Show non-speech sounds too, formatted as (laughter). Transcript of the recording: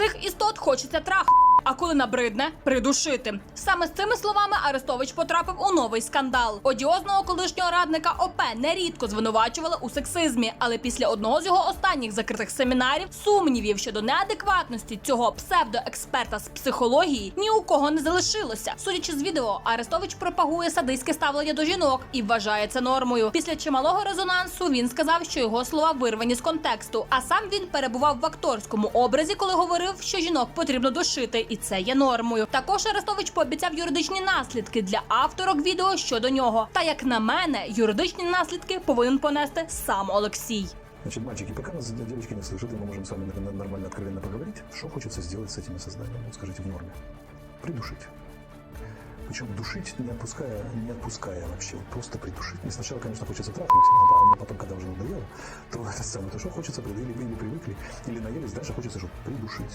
Цих істот хочеться трахати. А коли набридне придушити. Саме з цими словами Арестович потрапив у новий скандал. Одіозного колишнього радника ОП нерідко звинувачували у сексизмі, але після одного з його останніх закритих семінарів сумнівів щодо неадекватності цього псевдоексперта з психології ні у кого не залишилося. Судячи з відео, Арестович пропагує садистське ставлення до жінок і вважає це нормою. Після чималого резонансу він сказав, що його слова вирвані з контексту. А сам він перебував в акторському образі, коли говорив, що жінок потрібно душити, і це є нормою. Також Арестович пообіцяв юридичні наслідки для авторок відео щодо нього. Та як на мене, юридичні наслідки повинен понести сам Олексій. Значит, мальчики, пока нас девочки не слышат, и мы можем с вами наверное, нормально, откровенно поговорить, что хочется сделать с этими созданиями, вот скажите, в норме? Придушить. Причем душить, не отпуская, не отпуская вообще, вот просто придушить. И сначала, конечно, хочется трахнуть, а потом, когда уже надоело, то (laughs) это самое, то что хочется, или, или привыкли, или наелись, дальше хочется, чтобы придушить.